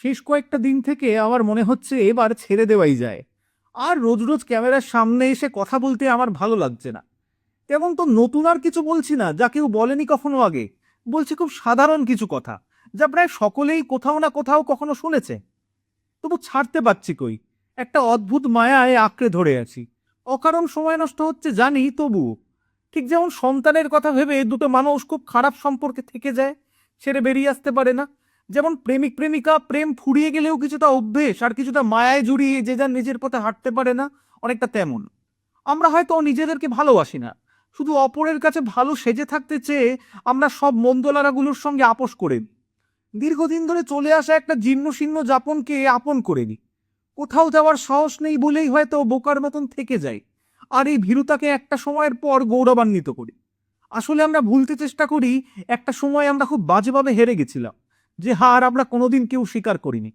শেষ কয়েকটা দিন থেকে আমার মনে হচ্ছে এবার ছেড়ে দেওয়াই যায়। আর রোজ রোজ ক্যামেরার সামনে এসে কথা বলতে আমার ভালো লাগছে না। তেমন তো নতুন আর কিছু বলছি না, যা কেউ বলেনি কখনো আগে। বলছি খুব সাধারণ কিছু কথা, যা প্রায় সকলেই কোথাও না কোথাও কখনো শুনেছে। তবু ছাড়তে পারছি কই? একটা অদ্ভুত মায়ায় আঁকড়ে ধরে আছি। অকারণ সময় নষ্ট হচ্ছে জানি, তবু ঠিক যেমন সন্তানের কথা ভেবে দুটো মানুষ খুব খারাপ সম্পর্কে থেকে যায়, ছেড়ে বেরিয়ে আসতে পারে না। যেমন প্রেমিক প্রেমিকা, প্রেম ফুরিয়ে গেলেও কিছুটা অভ্যেস আর কিছুটা মায়ায় জড়িয়ে যে যার নিজের পথে হাঁটতে পারে না, অনেকটা তেমন। আমরা হয়তো নিজেদেরকে ভালোবাসি না। শুধু অপরের কাছে ভালো সেজে থাকতে চেয়ে আমরা সব মন্দলারাগুলোর সঙ্গে আপোষ করে দীর্ঘদিন ধরে চলে আসা একটা জীর্ণ শীর্ণ যাপনকে আপন করে নিই কোথাও যাওয়ার সাহস নেই বলেই হয়তো বোকার মতন থেকে যাই। আর এই ভীরুতাকে একটা সময়ের পর গৌরবান্বিত করি। আসলে আমরা ভুলতে চেষ্টা করি, একটা সময় আমরা খুব বাজেভাবে হেরে গেছিলাম। যে হার আমরা কোনোদিন কেউ স্বীকার করিনি।